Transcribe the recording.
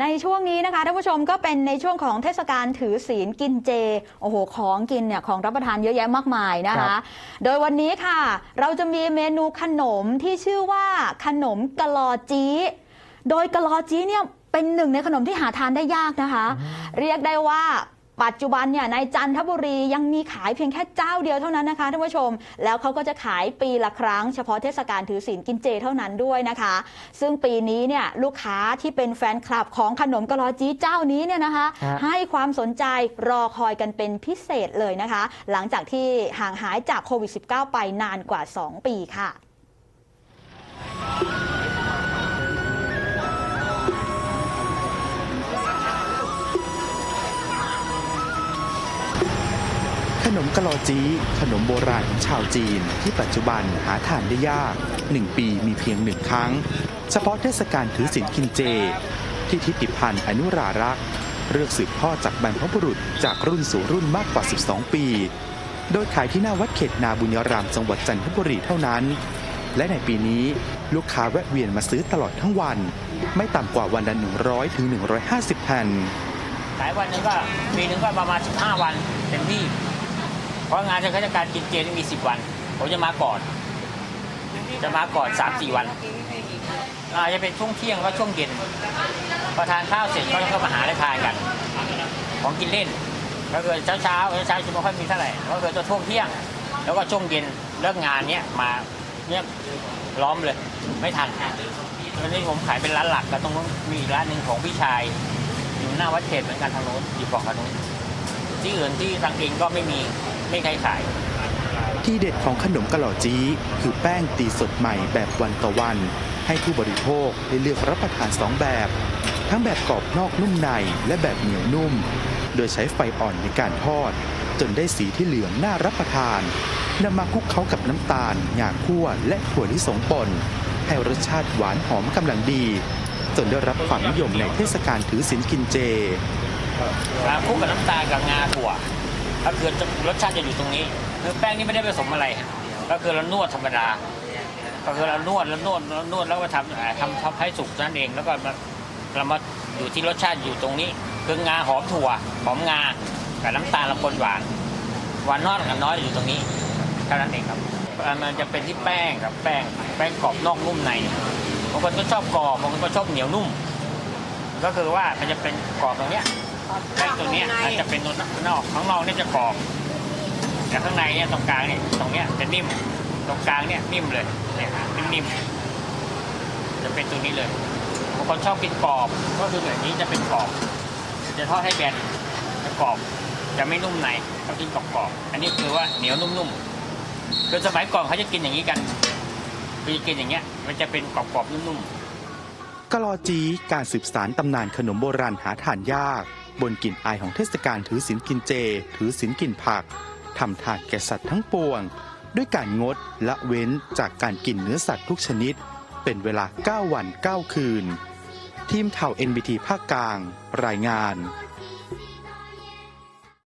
ในช่วงนี้นะคะท่านผู้ชมก็เป็นในช่วงของเทศกาลถือศีลกินเจ โอ้โห ของกินเนี่ยของรับประทานเยอะแยะมากมายนะครัคะบโดยวันนี้ค่ะ เราจะมีเมนูขนมที่ชื่อว่าขนมกะลอจีโดยกะลอจีเนี่ยเป็นหนึ่งในขนมที่หาทานได้ยากนะคะ เรียกได้ว่า ปัจจุบันเนี่ยในจันทบุรียังมีขายเพียงแค่เจ้าเดียวเท่านั้นนะคะท่านผู้ชม แล้วเขาก็จะขายปีละครั้ง เฉพาะเทศกาลถือศีลกินเจเท่านั้นด้วยนะคะ ซึ่งปีนี้เนี่ยลูกค้าที่เป็นแฟนคลับของขนมกะลอจีเจ้านี้เนี่ยนะคะฮะให้ความสนใจรอคอยกันเป็นพิเศษเลยนะคะ หลังจากที่ห่างหายจากโควิด -19 ไปนานกว่า 2 ปีค่ะ นมกะลอจีขนมโบราณของชาวจีน ที่ปัจจุบันหาทานได้ยาก1ปีมีเพียงหนึ่งครั้ง เฉพาะเทศกาลถือศีลกินเจ ที่ทิติพันธ์อนุรารักษ์เลือกสืบทอดจากบรรพบุรุษจากรุ่นสู่รุ่นมากกว่า 12 ปี โดยขายที่หน้าวัดเขตนาบุญยรามจังหวัดจันทบุรีเท่านั้น และในปีนี้ลูกค้าแวะเวียนมาซื้อตลอดทั้งวัน ไม่ต่ำกว่าวันละ100ถึง150แผ่นขายวันนึงก็ปีหนึงก็ประมาณ 15 วันเต็มที่ เพราะงานเทศกาลกินเจนี่มี10วัน ผมจะมาก่อน จะมาก่อน3-4วันอาจจะเป็นช่วงเที่ยงก็ช่วงเย็นพอทานข้าวเสร็จก็ก็มาหาอะไรทานกัน ของกินเล่น ก็คือเช้าเช้าเช้าจะไม่ค่อยมีเท่าไหร่ก็คือจะช่วงเที่ยง แล้วก็ช่วงเย็นเลิกงานเนี้ยมาเนี่ยล้อมเลย ไม่ทันวันนี้ผมขายเป็นร้านหลักแล้วตรงนู้นมีอีกร้านหนึ่งของพี่ชาย อยู่หน้าวัดเขตเหมือนกันทางโน้นอยู่ฝั่งทางโน้นที่อื่นที่ทางเองก็ไม่มี ไม่ใครขาย ที่เด็ดของขนมกะหล่อจีคือแป้งตีสดใหม่แบบวันต่อวัน ให้ผู้บริโภคได้เลือกรับประทานสองแบบ ทั้งแบบกรอบนอกนุ่มในและแบบเหนียวนุ่ม โดยใช้ไฟอ่อนในการทอด จนได้สีที่เหลืองน่ารับประทานนำมาคลุกเคล้ากับน้ำตาลงาคั่วและถั่วลิสงป่นให้รสชาติหวานหอมกำลังดี จนได้รับความนิยมในเทศกาลถือศีลกินเจมาคลุกกับน้ำตาลกับงาถั่ว ก็คือรสชาติจะอยู่ตรงนี้คือแป้งนี่ไม่ได้ผสมอะไรก็คือเรานวดธรรมดา ก็คือเรานวดแล้วนวดแล้วนวดแล้วก็ทำทำทำให้สุกนั่นเองแล้วก็มาเรามาอยู่ที่รสชาติอยู่ตรงนี้ คืองาหอมถั่วหอมงากับน้ำตาลละคนหวานหวานน้อยกับน้อยอยู่ตรงนี้เท่านั้นเองครับมันจะเป็นที่แป้งครับแป้งแป้งกรอบนอกนุ่มในบางคนก็ชอบกรอบบางคนก็ชอบเหนียวนุ่ม ก็คือว่ามันจะเป็นกรอบตรงเนี้ย แป้งตัวเนี้ยมันจะเป็นตัวนอกข้างนอกเนี่ยจะกรอบแต่ข้างในเนี่ยตรงกลางเนี่ยตรงเนี้ยจะนิ่ม ตรงกลางเนี่ยนิ่มเลยเนี่ยฮะนิ่มๆจะเป็นตัวนี้เลยบางคนชอบกินกรอบก็คือแบบนี้จะเป็นกรอบจะทอดให้แบนจะกรอบจะไม่นุ่มในเขากินกรอบๆอันนี้คือว่าเหนียวนุ่มๆคือสมัยก่อนเขาจะกินอย่างนี้กันคือกินอย่างเงี้ยมันจะเป็นกรอบๆนุ่มๆกะลอจีการสืบสารตำนานขนมโบราณหาทานยากบนกลิ่นอายของเทศกาลถือศีลกินเจ ถือศีลกินผักทำทานแก่สัตว์ทั้งปวง ด้วยการงดละเว้นจากการกินเนื้อสัตว์ทุกชนิด เป็นเวลา 9 วัน 9 คืน ทีมข่าว NBT ภาคกลาง รายงาน